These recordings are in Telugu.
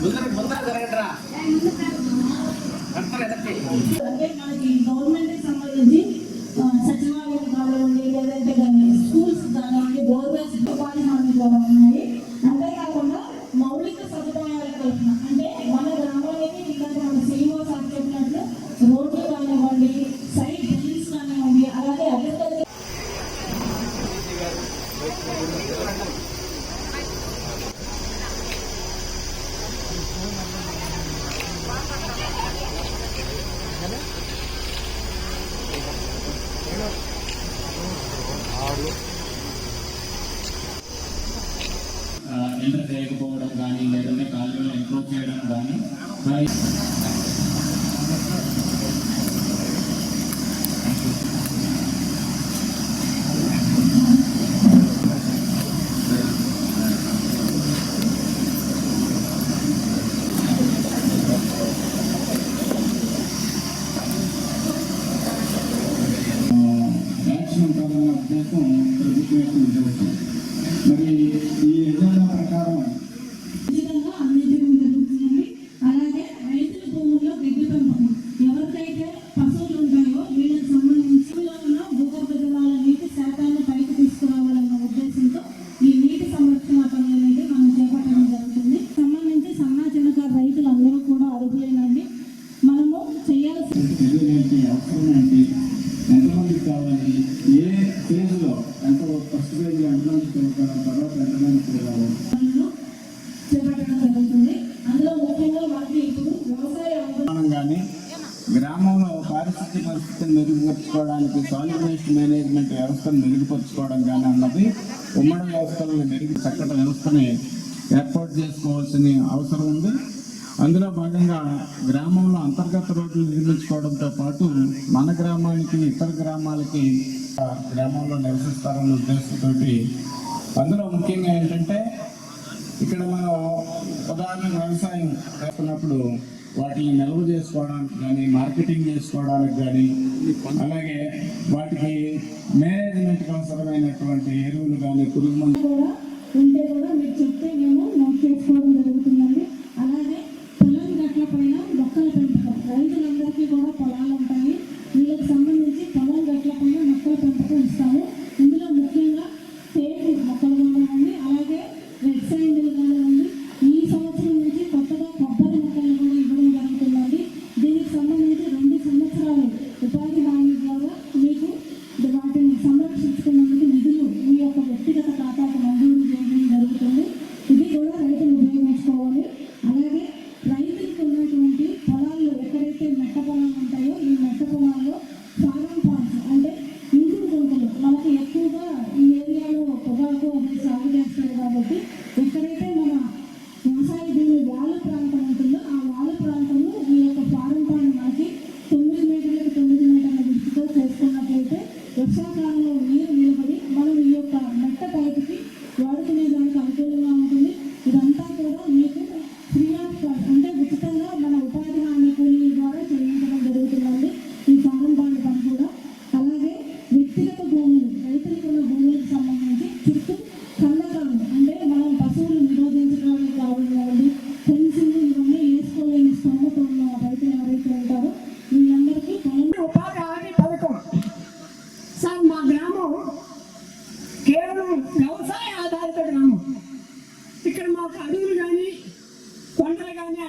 ముందర ముందర జరగట్రా. కడతారు ఎదరికి అంటే మనకి గవర్నమెంట్కి సంబంధించి ఆ, సచివాలయం కానివ్వండి లేదంటే కానీ స్కూల్స్ కానివ్వండి బోర్వెల్స్ ఉపాధి హామీ కూడా ఉన్నాయి అంతేకాకుండా మౌలిక సదుపాయాల కల్పన అంటే మన గ్రామానికి ఇందాక మన సిఇఓ సార్ చెప్పినట్లు రోడ్లు కానివ్వండి సైడ్ బిల్డింగ్స్ కానివ్వండి అలాగే అగ్రికల్చర్ నియంత్రణ చేయకపోవడం కానీ లేదంటే కాలువలు ఇంప్రూవ్ చేయడం కానీ మరి యాక్షన్ ఉంటుందన్న ఉద్దేశం ప్రభుత్వం యొక్క ఉద్దేశం మరి ఈ ఎజెండా ప్రకారం ఉచితంగా అందించడం జరుగుతుందండి అలాగే రైతుల భూముల్లో గడ్డి పెంపకం ఎవరికైతే పశువులు ఉంటాయో వీళ్ళకి సంబంధించి ఉన్న భూగర్భ జలాల నీటి శాతాన్ని పైకి తీసుకురావాలన్న ఉద్దేశంతో ఈ నీటి సంరక్షణ పనులు అనేది మనం చేపట్టడం జరుగుతుంది సంబంధించి సన్నా చిన్నకారు రైతులందరూ కూడా అర్హులేనండి మనము చేయాల్సిన చర్యలేంటి అవసరం ఏంటి ఎంతమందికి కావాలి ఏ ఫేజ్లో ఎంత ఫస్ట్ ఫేజ్ ఎంతమందికి ఇవ్వగలం తర్వాత ఎంతమందికి ఇవ్వాలి పనులు చేపట్టడం జరుగుతుంది అందులో ముఖ్యంగా మనకి ఇప్పుడు వ్యవసాయ అవగాహన మనం కానీ గ్రామంలో పారిశుద్ధ్య పరిస్థితిని మెరుగుపరుచుకోవడానికి సాలిడ్ వేస్ట్ మేనేజ్మెంట్ వ్యవస్థను మెరుగుపరుచుకోవడం కానీ అన్నది నిర్మాణ వ్యవస్థలను మెరుగు చక్కటి వ్యవస్థని ఏర్పాటు చేసుకోవాల్సిన అవసరం ఉంది. అందులో భాగంగా గ్రామంలో అంతర్గత రోడ్లు నిర్మించుకోవడంతో పాటు మన గ్రామానికి ఇతర గ్రామాలకి గ్రామంలో నివసిస్తారన్న ఉద్దేశంతో అందులో ముఖ్యంగా ఏంటంటే ఇక్కడ మనం ఉదాహరణ వ్యవసాయం చేస్తున్నప్పుడు వాటిని నిల్వ చేసుకోవడానికి కానీ మార్కెటింగ్ చేసుకోవడానికి కానీ అలాగే వాటికి మేనేజ్మెంట్కి అవసరమైనటువంటి ఎరువులు కానీ పురుగు మందు కూడా ఉంటే కూడా మీరు చెప్తే మేము నోట్ చేసుకోవడం జరుగుతుందండి. అలాగే పొలం గట్ల పైన మొక్కల పెంపకం. రైతులందరికీ కూడా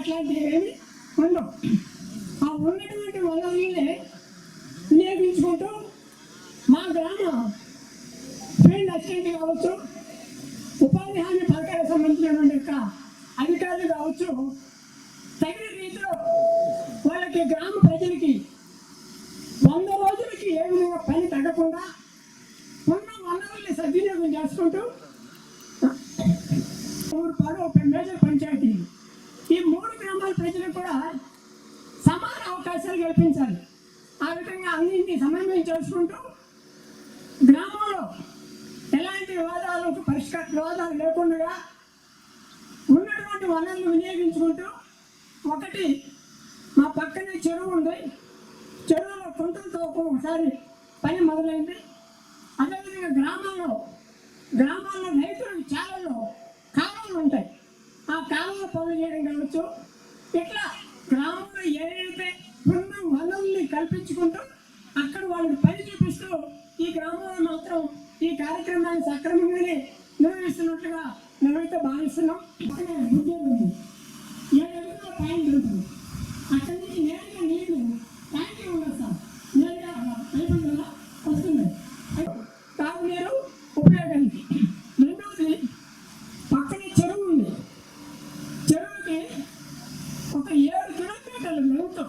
అట్లాంటివి ఏమి? ఉండవు ఆ ఉన్నటువంటి వనరులనే వినియోగించుకుంటూ మా గ్రామ ఫీల్డ్ అసిస్టెంట్ కావచ్చు ఉపాధి హామీ పథకాలకు సంబంధించినటువంటి యొక్క అధికారులు కావచ్చు తగిన రీతిలో వాళ్ళకి గ్రామ ప్రజలకి వంద రోజులకి ఏ విధంగా పని తగ్గకుండా ఉన్న వనరుల్ని సద్వినియోగం చేసుకుంటూ ఊరు పాడు ఒక మేజర్ పంచాయతీ. ఈ మూడు గ్రామాల ప్రజలకు కూడా సమాన అవకాశాలు కల్పించాలి. ఆ విధంగా అన్నింటినీ సమన్వయం చేసుకుంటూ గ్రామంలో ఎలాంటి వివాదాలకు పరిష్కార వివాదాలు లేకుండా ఉన్నటువంటి వనరులు వినియోగించుకుంటూ ఒకటి మా పక్కనే చెరువు ఉంది. చెరువులో కుంటలతో ఒకసారి పని మొదలైంది. అదేవిధంగా గ్రామాల్లో గ్రామాల్లో రైతులు చాలలో ఆ కాలువ పనులు చేయడం కావచ్చు. ఇట్లా గ్రామంలో ఏదైతే ఉన్న వనరుల్ని కల్పించుకుంటూ అక్కడ వాళ్ళకి పని చూపిస్తూ ఈ గ్రామంలో మాత్రం ఈ కార్యక్రమాన్ని సక్రమంగానే నిర్వహిస్తున్నట్లుగా మేమైతే భావిస్తున్నాం. అక్కడ ఉద్యోగం ఉంది ఏడు పాయింట్ ఉంటుంది అక్కడ నుంచి నేరుగా నీళ్ళు ట్యాంకీ ఉండదు సార్ నేరుగా పైపు ద్వారా వస్తుంది తాగునీరు ఉపయోగానికి రెండవది పక్కనే చెరువు ఉంది చెరువుకి ఒక ఏడు కిలోమీటర్ల లెంత్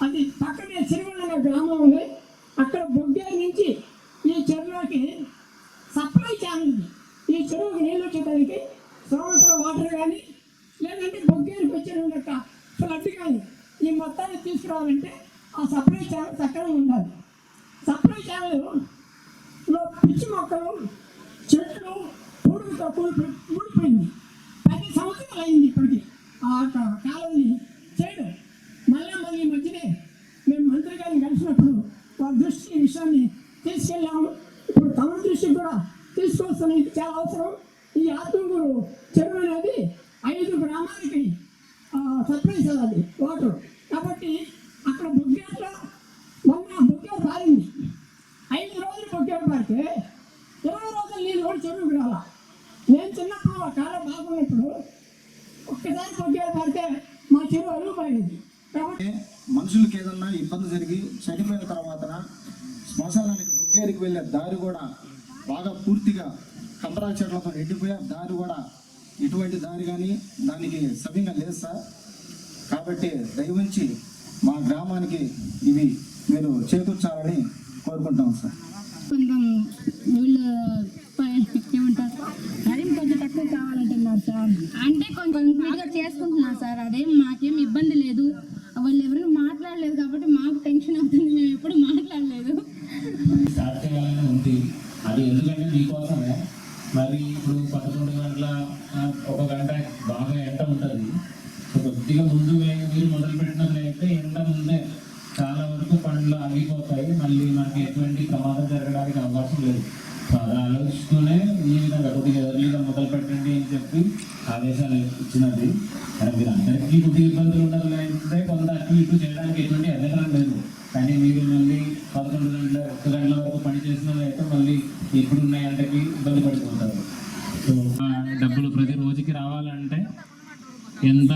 అది పక్కనే సిరివెళ్ళ గ్రామం ఉంది అక్కడ బొగ్గేరు నుంచి ఈ చెరువులోకి సప్లై ఛానల్ ఉంది ఈ చెరువుకి నీళ్ళు వచ్చేదానికి సంవత్సరం వాటర్ కానీ లేదంటే బొగ్గేరుకి వచ్చిన యొక్క ఫ్లడ్ కానీ ఈ మొత్తాన్ని తీసుకురావాలంటే ఆ సప్లై ఛానల్ చక్కగా ఉండాలి సప్లై ఛానల్లో పిచ్చి మొక్కలు చెట్లు పూడుతో కూలి ఊడిపోయింది. పది సంవత్సరాలు అయింది ఇప్పటికి. ఆ క- కాలువని చేయడం మళ్ళీ మళ్ళీ మధ్యనే మేము మంత్రి గారిని కలిసినప్పుడు వారి దృష్టి ఈ విషయాన్ని తీసుకెళ్ళాము. ఇప్పుడు తమ దృష్టికి కూడా తీసుకొస్తున్న ఇది చాలా అవసరం ఈ ఆత్మూరు చెరువు అనేది ఐదు గ్రామాలకి ఆ, సప్లై చేయాలి వాటర్ కాబట్టి అక్కడ బుగ్గేట్లో మొన్న బుగ్గేరు పారింది ఐదు రోజులు బొగ్గేరు పారితే ఇరవై రోజులు నీళ్ళు కూడా చెరువుకి రాలా నేను చిన్నప్పుడు ఆ కాలం బాగున్నప్పుడు ఒక్కసారి బొగ్గేరు పారితే మా చెరువు అరుగు పారేది కాబట్టి మనుషులకి ఏదన్నా ఇబ్బంది జరిగి చనిపోయిన తర్వాత శ్మశానానికి బుగ్గేరికి వెళ్ళే దారి కూడా బాగా పూర్తిగా కంబరాల చెట్లతో ఎండిపోయే దారి కూడా ఇటువంటి దారి కానీ దానికి సవ్యంగా లేదు సార్. కాబట్టి దయవుంచి మా గ్రామానికి ఇవి మీరు చేకూర్చాలని కోరుకుంటాం సార్. కొంచెం వీళ్ళు ఏమంటారు అదేం కొంచెం తక్కువ కావాలంటున్నారు సార్. అంటే కొంచెం బాగా చేసుకుంటున్నారు సార్. అదేం మాకేం ఇబ్బంది లేదు. వాళ్ళు ఎవరు మాట్లాడలేదు కాబట్టి మాకు టెన్షన్ అవుతుంది. మేము ఎప్పుడు మాట్లాడలేదు. స్టార్ట్ చేయాలని ఉంది. అది ఎందుకంటే మీకోసమే. మరి ఇప్పుడు పదకొండు గంటల ఒక గంట బాగా ఎండ ఉంటుంది. కొద్దిగా ముందు మీరు మొదలు పెట్టినట్లయితే ఎండ ముందే చాలా వరకు పండ్లు ఆగిపోతాయి. మళ్ళీ మనకి ఎటువంటి ప్రమాదం జరగడానికి అవకాశం లేదు. సో అది ఆలోచిస్తూనే ఈ విధంగా కొద్దిగా ఎర్లీగా మొదలు పెట్టండి అని చెప్పి ఆదేశాలు ఇచ్చినది. మీరు అందరికీ కొద్దిగా ఇబ్బందులు ఉండదులేదంటే కొంత అటు ఇటు చేయడానికి ఎటువంటి అధికారం లేదు కానీ మీరు మళ్ళీ పదకొండు గంటల ఒక్క గంటల వరకు పని చేసినట్లయితే మళ్ళీ ఇప్పుడున్న ఎండకి ఇబ్బంది పడిపోతారు. సో ఆ డబ్బులు ప్రతి రోజుకి రావాలంటే ఎంత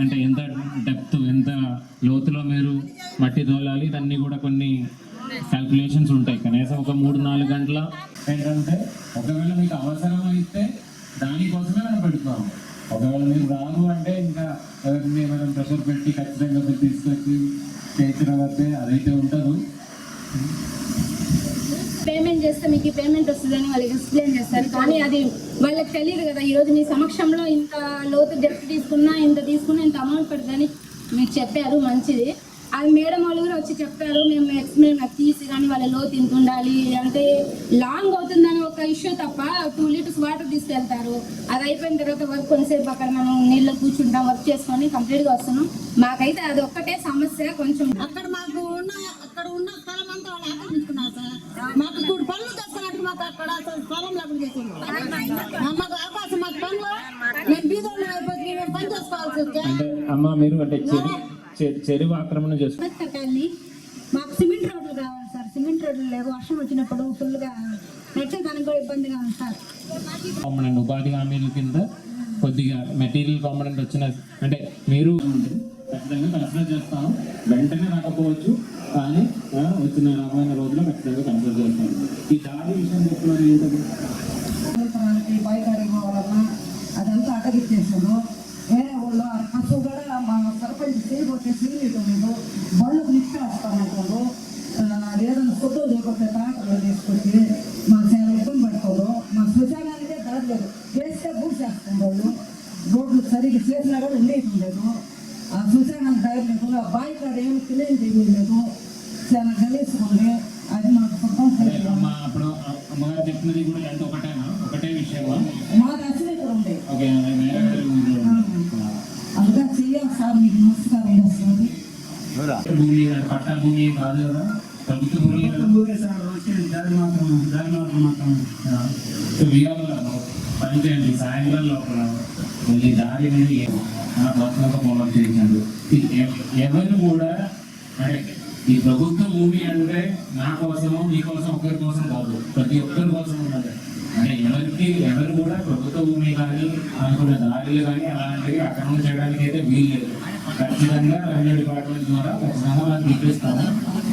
అంటే ఎంత డెప్త్ ఎంత లోతులో మీరు మట్టి తోలాలి దాన్ని కూడా కొన్ని క్యాల్కులేషన్స్ ఉంటాయి. కనీసం ఒక మూడు నాలుగు గంటల ఏంటంటే ఒకవేళ మీకు అవసరం అయితే దానికోసమే మనం పెడుతున్నాము. ఒకవేళ మీరు రాదు అంటే ఇంకా ఎవరిని మనం ప్రెషర్ పెట్టి ఖచ్చితంగా మీరు తీసుకొచ్చి చేయించగలిగితే అదైతే ఉంటారు చేస్తే మీకు పేమెంట్ వస్తుందని వాళ్ళకి ఎక్స్ప్లెయిన్ చేస్తారు. కానీ అది వాళ్ళకి తెలియదు కదా ఈరోజు మీ సమక్షంలో ఇంత లోతు డెప్త్ తీసుకున్నా ఇంత తీసుకున్నా ఇంత అమౌంట్ పడుతుందని మీకు చెప్పారు మంచిది. అది మేడం వాళ్ళు కూడా వచ్చి చెప్పారు మేము ఎక్స్ప్లెయిన్ నాకు తీసి కానీ వాళ్ళ లోతు ఇంత ఉండాలి అంటే లాంగ్ అవుతుందని ఒక ఇష్యూ తప్ప టూ లీటర్స్ వాటర్ తీసుకెళ్తారు. అది అయిపోయిన తర్వాత వర్క్ కొంతసేపు అక్కడ మనం నీళ్ళు కూర్చుంటాం వర్క్ చేసుకొని కంప్లీట్గా వస్తున్నాం. మాకైతే అది ఒక్కటే సమస్య కొంచెం అక్కడ మాకు ఉన్న అక్కడ ఉన్న స్థలం అంతా వాళ్ళు ఆక్రమించుకున్నారు సార్. మాకు ఇప్పుడు పనులు చేస్తున్నట్టు మాకు అక్కడ అసలు స్థలం లేకుండా చేసింది మాకు అవకాశం మాకు పనులు మేము బీదోళ్ళు అయిపోతుంది మేము పని చేసుకోవాల్సి వస్తే? అంటే అమ్మ మీరు అంటే చెరు చె- చెరువు ఆక్రమణ చేస్తు కట్టాలి మాకు సిమెంట్ రోడ్లు కావాలి సార్. సిమెంట్ రోడ్లు లేవు. వర్షం వచ్చినప్పుడు ఫుల్గా నడిచేదానికి కూడా ఇబ్బందిగా ఉంది సార్. కాంపనెంట్ ఉపాధి హామీల కింద కొద్దిగా మెటీరియల్ కాంపనెంట్ వచ్చిన అంటే మీరు ఖచ్చితంగా కన్సిడర్ చేస్తాను. వెంటనే రాకపోవచ్చు కానీ వచ్చిన రాబోయిన రోజుల్లో ఖచ్చితంగా కన్సిడర్ చేస్తాను. ఈ దాడి విషయం చెప్తున్నారు ఏంటది? సంవత్సరానికి బయటకు అదంతా అటగిచ్చేసాడు వేరే ఊళ్ళో ఆ కూడా మా సర్పంచ్ చేయబోతే సీనియర్ లేదు. బళ్ళకు నిప్పేస్తానంటారు ఏదైనా ఫోటో లేకపోతే ట్రాక్టర్లో తీసుకొచ్చి మా చాలా ఇబ్బంది పడుకోరు మా శ్మశానానికే దారి లేదు వేస్తే పూసేస్తాం వాళ్ళు రోడ్లు సరిగ్గా చేసినా కూడా ఉండేది లేదు ఆ శ్మశానానికి దారి లేదు కాడ ఏమి క్లీన్ చేయలేదు చాలా ఉంది అది మాకు సుఖం అంటే అప్పుడు అమ్మగారు చెప్పినది కూడా ఎంత ఒకటేనా ఒకటే విషయమా? మాది అసలు ఊర్లో ఉంది. అందుగా చెయ్యాలి సార్ మీకు నమస్కారం చేస్తుంది భూమి పట్టా భూమి కాదు కదా ప్రభుత్వ భూమి కదా సో వీరాలలో పని చేయండి. సాయంత్రం లోపల. మళ్ళీ దారి మీద ఏ- ఆ పర్సనల్గా ఎవరు కూడా అంటే ఈ ప్రభుత్వ భూమి అంటే నా కోసము మీ కోసం ఒకరి కోసం కాదు. ప్రతి ఒక్కరి కోసం ఉన్నది. అంటే ఎవరికి ఎవరు కూడా ప్రభుత్వ భూమి కానీ అనుకున్న దారిలు కానీ అలాంటివి అక్రమం చేయడానికి అయితే వీలు లేదు ఖచ్చితంగా రెవెన్యూ డిపార్ట్మెంట్ ద్వారా ఖచ్చితంగా మనం ఇప్పిస్తాము.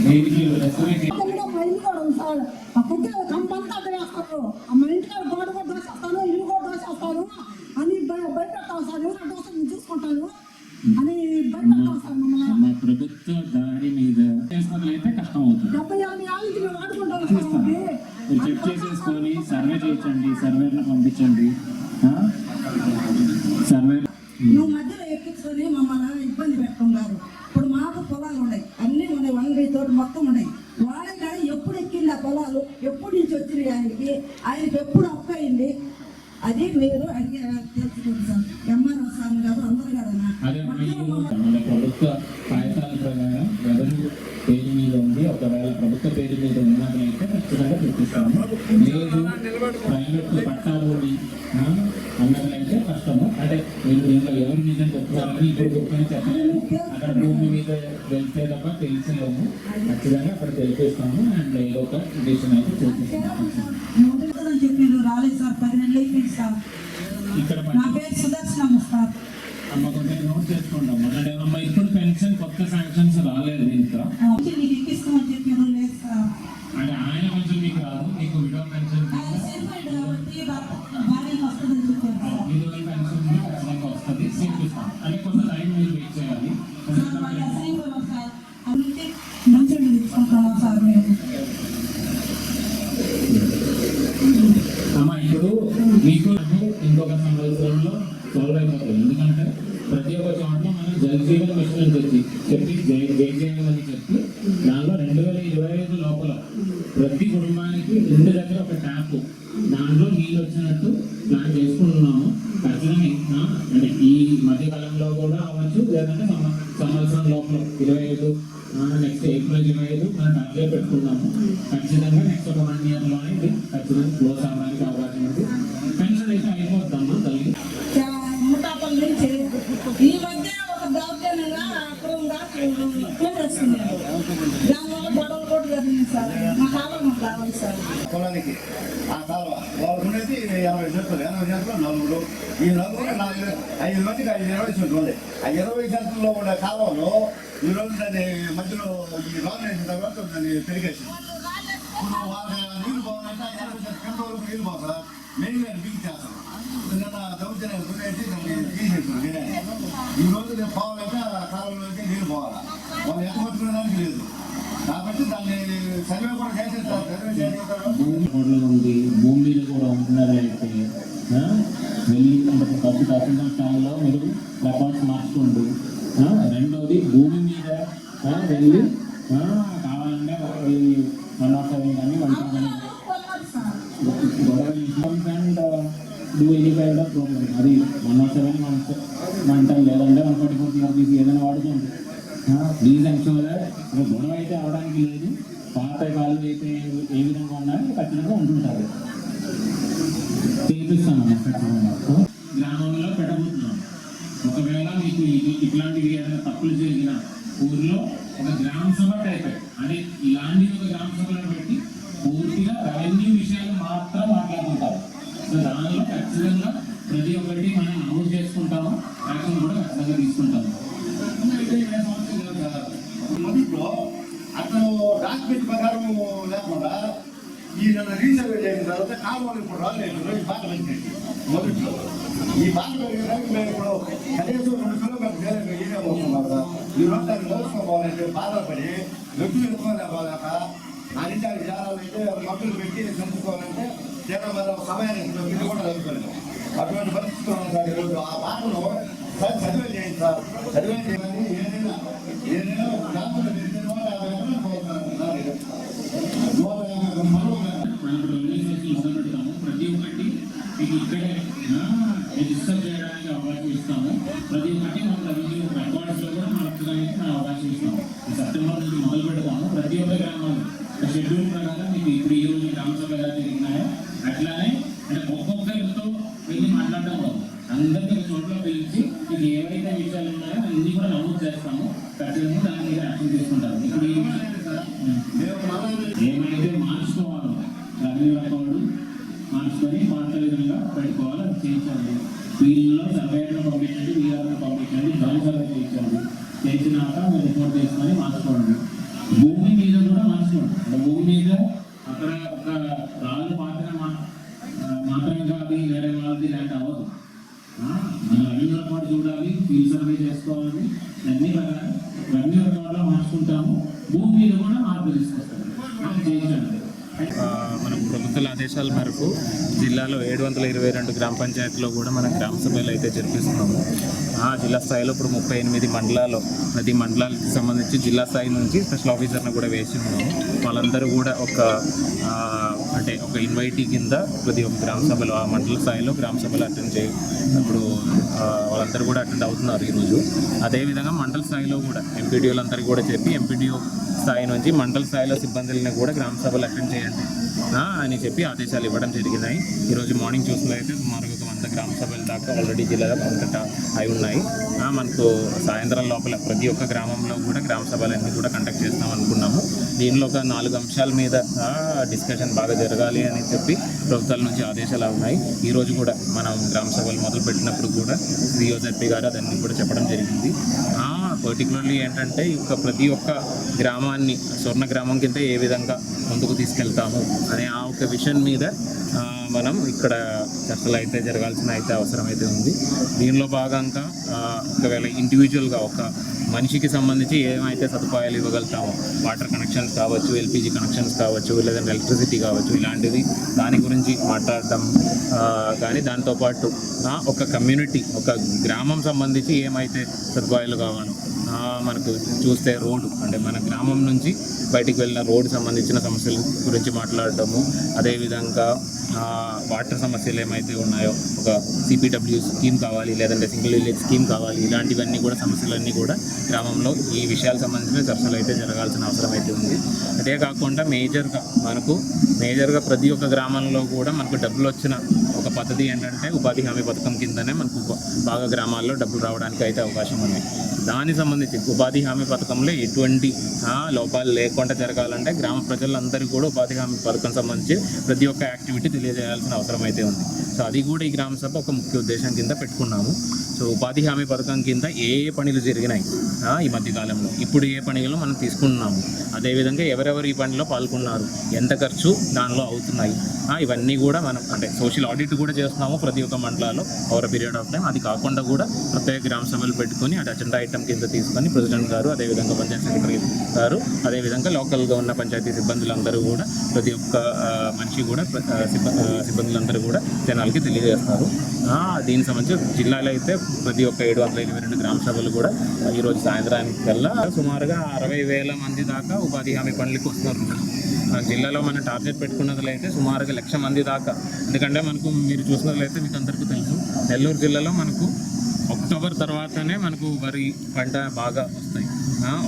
దీనికి కూడా ఇల్లు కూడా సార్. కంపంతా అక్కడ వేస్తారు. ఆ మా ఇంటికాడ గోడ కూడా ఇల్లు కూడా అని భయ- భయపెడతాం సార్ ఎవరు చూసుకుంటాను అని భయపెడతాం సార్ మమ్మల్ని. ప్రభుత్వ దారి మీద కష్టం అవుతుంది. డెబ్బై యాభై మీరు చెక్ చేసేసుకొని సర్వే చేయించండి సర్వేలను పంపించండి? సర్వే నువ్వు మధ్యలో ఎక్కించుకొని మమ్మల్ని ఇబ్బంది పెట్టుకున్నారు ఇప్పుడు మాకు పొలాలు ఉన్నాయి అన్నీ ఉన్నాయి వంగై తోటి మొత్తం ఉన్నాయి వాళ్ళే కానీ ఎప్పుడు ఎక్కింది ఆ పొలాలు ఎప్పుడు నుంచి వచ్చినాయి ఆయనకి ఆయనకి ఎప్పుడు అప్పు అయింది అది మీరు అడిగి తెలుసుకోండి సార్ ఎంఆర్ఓ సార్ గారు అందరు గారు అదే మీరు మన ప్రభుత్వ కాగితాల ప్రకారం ఎవరు పేరు మీద ఉంది ఒకవేళ ప్రభుత్వ పేరు మీద ఉన్నట్లయితే ఖచ్చితంగా తెప్పిస్తాము లేదు ప్రైవేట్ పట్టాలు ఉంది ఆ, అన్నట్లయితే కష్టము అంటే మీరు దీంట్లో ఎవరి మీద చెప్తారని ఇప్పుడు గుర్తుని చెప్పలేము అక్కడ భూమి మీద వెళ్తే తప్ప తెలిసలేము ఖచ్చితంగా అక్కడ తెలిపిస్తాము అండ్ ఏదో ఒక డిసిషన్ అయితే చూపిస్తాము చెప్పిండ్రు రాలేదు సార్ పది నెలలు అయిపోయింది సార్ ఇక్కడ నా పేరు సుదర్శనమ్మ సార్ అమ్మ కొంచెం నోట్ చేసుకుంటాం అంటే అమ్మ ఇప్పుడు పెన్షన్ కొత్త శాంక్షన్స్ రాలేదు ఇంకా మీకు నీకు ఎక్కిస్తామని లేదు సార్ అంటే ఆయన కొంచెం మీకు రాదు మీకు విడో పెన్షన్ మీకు ఇంకొక సంవత్సరంలో సాల్వ్ అయిపోతుంది. ఎందుకంటే ప్రతి ఒక్క చోట్ల మనం జల్ జీవన్ మిషన్ అని చెప్పి చెప్పి జై జై చెప్పి దానిలో రెండు వేల ఇరవై ఐదు లోపల ప్రతి కుటుంబానికి ఇంటి దగ్గర ఒక ట్యాప్. దాంట్లో నీళ్ళు వచ్చినట్టు ప్లాన్ చేసుకుంటున్నాము. ఖచ్చితంగా అంటే ఈ మధ్యకాలంలో కూడా అవ్వచ్చు. లేదంటే మన సంవత్సరం లోపల ఇరవై ఐదు నెక్స్ట్ ఏప్రిల్ ఇరవై ఐదు మనం టార్గెట్ పెట్టుకున్నాము ఖచ్చితంగా నెక్స్ట్ ఒక వన్ ఇయర్లోనే ఇది ఖచ్చితంగా క్లోజ్ అవ్వడానికి పొలానికి ఆ కాలువ వాళ్ళు ఉండేది ఎనభై సెంట్లు ఎనభై సెంట్లు నలుగురు. ఈ నలుగురు నాలుగు ఐదు మందికి ఐదు ఇరవై సెంట్లు ఉంది ఆ ఇరవై సెంట్లలో ఉండే కాలువలో ఈ రోజు దాన్ని మధ్యలో ఈ లోన్ వేసిన తర్వాత దాన్ని పెరిగేసి ఇప్పుడు వాళ్ళ నీళ్ళు పోవాలంటే ఎనభై సెంట్లు కింద వరకు నీళ్ళు పోతా మెయిన్ మీద బిగి చేస్తాం నిన్న దౌర్జన్యాలు గురేసి దాన్ని తీసేసారు నేనే. ఈ రోజు నేను పోవాలంటే ఆ కాలువలోకి నీళ్ళు పోవాలా? వాళ్ళు ఎంత పట్టుకునేదానికి లేదు. కాబట్టి దాన్ని సర్వే కూడా చేసేస్తారు సర్వే చేసేస్తారు భూమి కూడా ఉంది భూమి మీద కూడా ఉంటున్నట్లయితే వెళ్ళి అంటే ఫస్ట్ తహసీల్దార్ స్థాయిలో మీరు రికార్డ్స్ మార్చుకోండి. ఆ, రెండోది భూమి మీద వెళ్ళి ఆ, కావాలంటే వన్ నాట్ సెవెన్ కానీ వన్ కానీ గొడవ and do any kind of programme అది one nought seven one one లేదంటే వన్ ఫోర్ తీసి ఏదైనా వాడుకోండి. ప్లీజ్ ఎన్షూర్ ఇప్పుడు గొడవ అయితే అవడానికి లేదు. పాత కాలం అయితే ఏ విధంగా ఉన్నాయో ఖచ్చితంగా ఉంటుంటారు. చేపిస్తాను గ్రామంలో పెట్టబోతున్నాం. ఒకవేళ మీకు ఇది ఇట్లాంటివి ఏదైనా తప్పులు జరిగిన ఊర్లో ఒక గ్రామ సభ టైప్ అంటే ఇలాంటి ఒక గ్రామ సభలో పెట్టి పూర్తిగా రెవెన్యూ విషయాలు మాత్రం మాట్లాడుకుంటారు సో దానిలో ఖచ్చితంగా ప్రతి ఒక్కటి మనం నమోదు చేసుకుంటాము. యాక్షన్ కూడా ఖచ్చితంగా తీసుకుంటాము. మొదట్లో అతను డాక్యుమెంట్ ప్రకారం లేకుండా ఈయన రీసర్వే చేసిన తర్వాత కాలువలు ఇప్పుడు రాలేదు ఈ బాధ పెరిగింది మొదట్లో ఈ బాధ పెరిగడానికి మేము ఇప్పుడు కనీసం రెండు కిలోమీటర్లు వేరే ఈనే పోతున్నాం కదా ఈ రోజు దాన్ని మోసుకోవాలంటే బాధపడి వ్యక్తులు ఎత్తుకొని పోలేక ఆ చేరాలంటే మబ్బులు పెట్టి చంపుకోవాలంటే తీరా మరి ఒక సమయానికి ఇది కూడా చదువుకోలేదు అటువంటి పరిస్థితులు ఉన్నాయి ఈరోజు ఆ బాధను సార్ చేయండి సార్. ఏదైనా ఏదైనా మొదలు పెడతాము ప్రతి ఒక్కటి మీకు ఇక్కడే రిజిస్టర్ చేయడానికి అవకాశం ఇస్తాము. ప్రతి ఒక్కటి మన రెవెన్యూ రికార్డ్స్లో కూడా మార్చడానికి మనం అవకాశం ఇస్తాము ఈ సెప్టెంబర్ నుంచి మొదలు పెడతాము ప్రతి ఒక్క గ్రామాలు షెడ్యూల్ ప్రకారం మీకు ఇప్పుడు ఈ రోజు గ్రామ సభ ఎలా జరిగినాయో అట్లానే అంటే ఒక్కొక్కరితో వెళ్ళి మాట్లాడడం కాదు అందరికీ ఒక చోట మీకు ఏవైతే విషయాలు ఉన్నాయో అన్ని కూడా నమోదు చేస్తాము ఖచ్చితంగా దాని మీద యాక్షన్ తీసుకుంటారు ఇప్పుడు ఈ మేము మళ్ళీ ఏమైతే మార్చుకోవాలో రెవెన్యూ రికార్డు మార్చుకొని పాత విధంగా పెట్టుకోవాలి అది చేయించండి వీళ్ళలో సర్వేయర్ను పంపించండి వీఆర్ను పంపించండి గ్రౌండ్ సర్వే చేయించండి చేసినాక మీరు రిపోర్ట్ చేసుకొని మార్చుకోండి. భూమి మీద కూడా మార్చుకోండి. భూమి మీద అక్కడ ఒక రాళ్ళు పాత్ర మాత్రమే కాదు వేరే వాళ్ళది ల్యాండ్ అవ్వదు. మనం మన రెవెన్యూ చూడాలి ఫీల్ సర్వే చేసుకోవాలి అన్ని రెవెన్యూ రికార్డులో మార్చుకుంటాము భూమి మీద కూడా మార్పు తీసుకొస్తాము అది చేయించండి ఆ, మన ప్రభుత్వాల ఆదేశాల మేరకు జిల్లాలో ఏడు వందల ఇరవై రెండు గ్రామ పంచాయతీలో కూడా మనం గ్రామ సభలు అయితే జరిపిస్తున్నాము. ఆ జిల్లా స్థాయిలో ఇప్పుడు ముప్పై ఎనిమిది మండలాలు ప్రతి మండలాలకు సంబంధించి జిల్లా స్థాయి నుంచి స్పెషల్ ఆఫీసర్ని కూడా వేసి ఉన్నాము. వాళ్ళందరూ కూడా ఒక అంటే ఒక ఇన్వైటీ కింద ప్రతి ఒక్క గ్రామ సభలు ఆ మండల స్థాయిలో గ్రామ సభలు అటెండ్ చేయ ఇప్పుడు వాళ్ళందరూ కూడా అటెండ్ అవుతున్నారు ఈరోజు. అదేవిధంగా మండల స్థాయిలో కూడా ఎంపీడీఓలందరికీ కూడా చెప్పి ఎంపీడీఓ స్థాయి నుంచి మండల స్థాయిలో సిబ్బందులను కూడా గ్రామ సభలు అటెండ్ చేయండి. అని చెప్పి ఆదేశాలు ఇవ్వడం జరిగినాయి. ఈరోజు మార్నింగ్ చూసినట్లయితే సుమారు ఒక వంద గ్రామ సభల దాకా ఆల్రెడీ జిల్లాలో కొంత అయి ఉన్నాయి. మనకు సాయంత్రం లోపల ప్రతి ఒక్క గ్రామంలో కూడా గ్రామ సభలన్నీ కూడా కండక్ట్ చేస్తాం అనుకున్నాము. దీనిలో ఒక నాలుగు అంశాల మీద డిస్కషన్ బాగా జరగాలి అని చెప్పి ప్రభుత్వాల నుంచి ఆదేశాలు ఉన్నాయి. ఈ రోజు కూడా మనం గ్రామ సభలు మొదలు పెట్టినప్పుడు కూడా సిఓజెడ్పీ గారు అదన్నీ కూడా చెప్పడం జరిగింది. పర్టికులర్లీ ఏంటంటే ఇక ప్రతి ఒక్క గ్రామాన్ని స్వర్ణ గ్రామం కింద ఏ విధంగా ముందుకు తీసుకెళ్తాము అనే ఆ ఒక విషయం మీద మనం ఇక్కడ చర్చలు అయితే జరగాల్సిన అయితే అవసరం అయితే ఉంది. దీనిలో భాగంగా ఒకవేళ ఇండివిజువల్గా ఒక మనిషికి సంబంధించి ఏమైతే సదుపాయాలు ఇవ్వగలుగుతామో వాటర్ కనెక్షన్స్ కావచ్చు ఎల్పిజి కనెక్షన్స్ కావచ్చు లేదంటే ఎలక్ట్రిసిటీ కావచ్చు ఇలాంటివి దాని గురించి మాట్లాడటం కానీ దాంతోపాటు ఒక కమ్యూనిటీ ఒక గ్రామం సంబంధించి ఏమైతే సదుపాయాలు కావాలో మనకు చూస్తే రోడ్డు అంటే మన గ్రామం నుంచి బయటికి వెళ్ళిన రోడ్డు సంబంధించిన సమస్యల గురించి మాట్లాడటము అదేవిధంగా వాటర్ సమస్యలు ఏమైతే ఉన్నాయో ఒక సిపిడబ్ల్యూ స్కీమ్ కావాలి లేదంటే సింగిల్ విలేజ్ స్కీమ్ కావాలి ఇలాంటివన్నీ కూడా సమస్యలన్నీ కూడా గ్రామంలో ఈ విషయాలకు సంబంధించిన చర్చలు అయితే జరగాల్సిన అవసరం అయితే ఉంది. అదే కాకుండా మేజర్గా మనకు మేజర్గా ప్రతి ఒక్క గ్రామంలో కూడా మనకు డబ్బులు వచ్చిన ఒక పద్ధతి ఏంటంటే ఉపాధి హామీ పథకం కిందనే మనకు బాగా గ్రామాల్లో డబ్బులు రావడానికి అయితే అవకాశం ఉంది. దానికి సంబంధించి ఉపాధి హామీ పథకంలో ఎటువంటి లోపాలు లేకుండా జరగాలంటే గ్రామ ప్రజలందరికీ కూడా ఉపాధి హామీ పథకం సంబంధించి ప్రతి ఒక్క యాక్టివిటీ తెలియజేయాల్సిన అవసరం అయితే ఉంది. సో అది కూడా ఈ గ్రామ సభ ఒక ముఖ్య ఉద్దేశం కింద పెట్టుకున్నాము. సో ఉపాధి హామీ పథకం కింద ఏ ఏ పనులు జరిగినాయి ఈ మధ్యకాలంలో. ఇప్పుడు ఏ పనులు మనం తీసుకుంటున్నాము? అదేవిధంగా ఎవరెవరు ఈ పనిలో పాల్గొన్నారు? ఎంత ఖర్చు దానిలో అవుతున్నాయి? ఇవన్నీ కూడా మనం అంటే సోషల్ ఆడిట్ కూడా చేస్తున్నాము ప్రతి ఒక్క మండలాల్లో ఓవర్ పీరియడ్ ఆఫ్ టైం అది కాకుండా కూడా ప్రత్యేక గ్రామ సభలు పెట్టుకొని అది అజెండా ఐటమ్ కింద తీసుకొని ప్రెసిడెంట్ గారు అదేవిధంగా పంచాయతీ సెక్రటరీ గారు అదేవిధంగా లోకల్గా ఉన్న పంచాయతీ సిబ్బందులందరూ కూడా ప్రతి ఒక్క మనిషి కూడా సిబ్బంది సిబ్బందులందరూ కూడా జనాలకి తెలియజేస్తారు. దీనికి సంబంధించి జిల్లాలో అయితే ప్రతి ఒక్క ఏడు వందల ఇరవై రెండు గ్రామ సభలు కూడా ఈరోజు సాయంత్రానికి కల్లా సుమారుగా అరవై వేల మంది దాకా ఉపాధి హామీ పనులకు వస్తున్నారు. మన జిల్లాలో మనం టార్గెట్ పెట్టుకున్నట్లయితే సుమారుగా లక్ష మంది దాకా. ఎందుకంటే మనకు మీరు చూసినట్లయితే మీకు అందరికీ తెలుసు నెల్లూరు జిల్లాలో మనకు అక్టోబర్ తర్వాతనే మనకు వరి పంట బాగా వస్తాయి.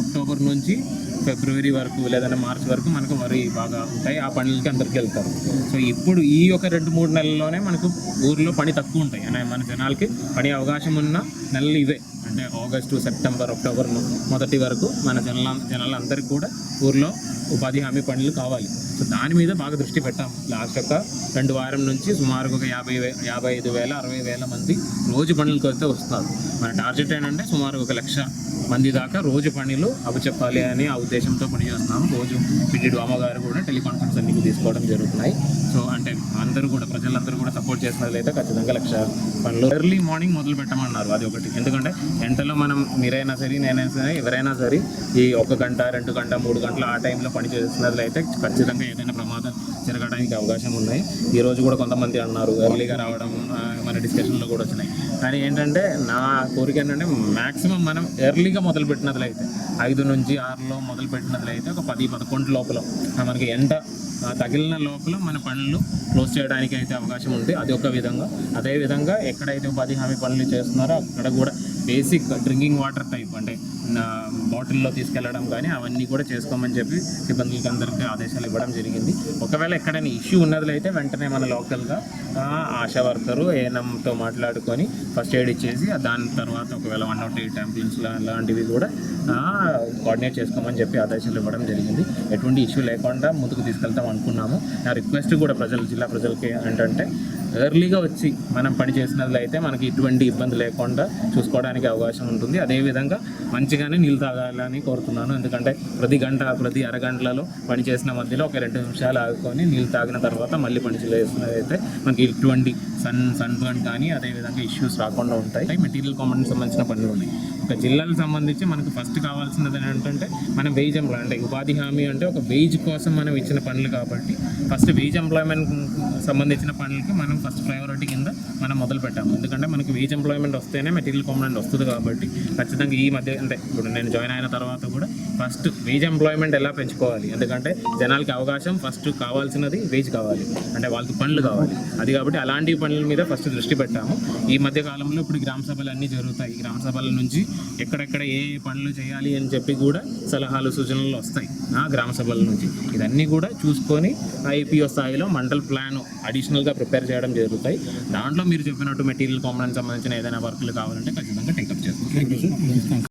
అక్టోబర్ నుంచి ఫిబ్రవరి వరకు లేదంటే మార్చి వరకు మనకు వరి బాగా ఉంటాయి. ఆ పనులకి అందరికి వెళ్తారు. సో ఇప్పుడు ఈ ఒక రెండు మూడు నెలల్లోనే మనకు ఊర్లో పని తక్కువ ఉంటాయి. అనే మన జనాలకి పని అవకాశం ఉన్న నెలలు ఇవే. అంటే ఆగస్టు సెప్టెంబర్ అక్టోబర్ మొదటి వరకు మన జనాల జనాలందరికీ కూడా ఊర్లో ఉపాధి హామీ పనులు కావాలి. సో దాని మీద బాగా దృష్టి పెట్టాము లాస్ట్ ఒక రెండు వారం నుంచి సుమారుగా ఒక యాభై వే యాభై ఐదు వేల అరవై వేల మంది రోజు పనులకు అయితే వస్తున్నారు. మన టార్గెట్ ఏంటంటే సుమారు ఒక లక్ష మంది దాకా రోజు పనులు అవి చెప్పాలి అని ఆ ఉద్దేశంతో పనిచేస్తున్నాం రోజు పిడి అమ్మగారు కూడా టెలికాన్ఫరెన్స్ అన్ని తీసుకోవడం జరుగుతున్నాయి. సో అంటే అందరూ కూడా ప్రజలందరూ కూడా సపోర్ట్ చేసినట్లయితే ఖచ్చితంగా లక్ష పనులు ఎర్లీ మార్నింగ్ మొదలు పెట్టమన్నారు. అది ఒకటి. ఎందుకంటే ఎంతలో మనం మీరైనా సరే నేనైనా సరే ఎవరైనా సరే ఈ ఒక గంట రెండు గంట మూడు గంటలు ఆ టైంలో పని చేసినట్లయితే ఖచ్చితంగా ఏదైనా ప్రమాదం జరగడానికి అవకాశం ఉన్నాయి. ఈ రోజు కూడా కొంతమంది అన్నారు ఎర్లీగా రావడం మన డిస్కషన్లో కూడా వచ్చినాయి. కానీ ఏంటంటే నా కోరిక ఏంటంటే మ్యాక్సిమం మనం ఎర్లీగా మొదలు పెట్టినట్లయితే ఐదు నుంచి ఆరులో మొదలు పెట్టినట్లయితే ఒక పది పదకొండు లోపల మనకి ఎండ తగిలిన లోపల మన పనులు క్లోజ్ చేయడానికి అయితే అవకాశం ఉంది. అది ఒక విధంగా అదే విధంగా ఎక్కడైతే ఉపాధి హామీ పనులు చేస్తున్నారో అక్కడ కూడా బేసిక్ డ్రింకింగ్ వాటర్ టైప్ అంటే బాటిల్లో తీసుకెళ్ళడం కానీ అవన్నీ కూడా చేసుకోమని చెప్పి సిబ్బందికి అందరికీ ఆదేశాలు ఇవ్వడం జరిగింది. ఒకవేళ ఎక్కడైనా ఇష్యూ ఉన్నట్లయితే వెంటనే మన లోకల్గా ఆశా వర్కరు ఏఎన్ఎంతో మాట్లాడుకొని ఫస్ట్ ఎయిడ్ ఇచ్చేసి దాని తర్వాత ఒకవేళ వన్ నాట్ ఎయిట్ అంబులెన్స్ లాంటివి కూడా కోఆర్డినేట్ చేసుకోమని చెప్పి ఆదేశాలు ఇవ్వడం జరిగింది. ఎటువంటి ఇష్యూ లేకుండా ముందుకు తీసుకెళ్తాం అనుకున్నాము. నా రిక్వెస్ట్ కూడా ప్రజలు జిల్లా ప్రజలకి ఏంటంటే ఎర్లీగా వచ్చి మనం పని చేసినట్లయితే మనకి ఎటువంటి ఇబ్బంది లేకుండా చూసుకోవడానికి అవకాశం ఉంటుంది. అదేవిధంగా మంచిగానే నీళ్ళు తాగాలని కోరుతున్నాను. ఎందుకంటే ప్రతి గంట ప్రతి అరగంటలలో పని చేసిన మధ్యలో ఒక రెండు నిమిషాలు ఆగుకొని నీళ్ళు తాగిన తర్వాత మళ్ళీ పని చేసినట్లయితే మనకి ఎటువంటి సన్ సన్ బర్న్ కానీ అదేవిధంగా ఇష్యూస్ రాకుండా ఉంటాయి. మెటీరియల్ కాంపౌండ్కి సంబంధించిన పనులు ఉన్నాయి. ఒక జిల్లాలకు సంబంధించి మనకు ఫస్ట్ కావాల్సినది ఏంటంటే మనం వేజ్ ఎంప్లాయ్ అంటే ఉపాధి హామీ అంటే ఒక వేజ్ కోసం మనం ఇచ్చిన పనులు కాబట్టి ఫస్ట్ వేజ్ ఎంప్లాయ్మెంట్ సంబంధించిన పనులకి మనం ఫస్ట్ ప్రయారిటీ కింద మనం మొదలు పెట్టాము. ఎందుకంటే మనకి వేజ్ ఎంప్లాయ్మెంట్ వస్తేనే మెటీరియల్ కాంపోనెంట్ వస్తుంది కాబట్టి ఖచ్చితంగా ఈ మధ్య అంటే ఇప్పుడు నేను జాయిన్ అయిన తర్వాత కూడా ఫస్ట్ వేజ్ ఎంప్లాయ్మెంట్ ఎలా పెంచుకోవాలి? ఎందుకంటే జనాలకి అవకాశం ఫస్ట్ కావాల్సినది వేజ్ కావాలి. అంటే వాళ్ళకి పనులు కావాలి. అది కాబట్టి అలాంటి పనుల మీద ఫస్ట్ దృష్టి పెట్టాము. ఈ మధ్య కాలంలో ఇప్పుడు గ్రామ సభలు అన్నీ జరుగుతాయి. గ్రామ సభల నుంచి ఎక్కడెక్కడ ఏ ఏ పనులు చేయాలి అని చెప్పి కూడా సలహాలు సూచనలు వస్తాయి. ఆ గ్రామ సభల నుంచి. ఇదన్నీ కూడా చూసుకొని ఐపీఓ స్థాయిలో మండల్ ప్లాన్ అడిషనల్గా ప్రిపేర్ చేయడం జరుగుతాయి. దాంట్లో మీరు చెప్పినట్టు మెటీరియల్ కాంపౌండ్ సంబంధించిన ఏదైనా వర్క్లు కావాలంటే ఖచ్చితంగా టేకప్ చేస్తాం.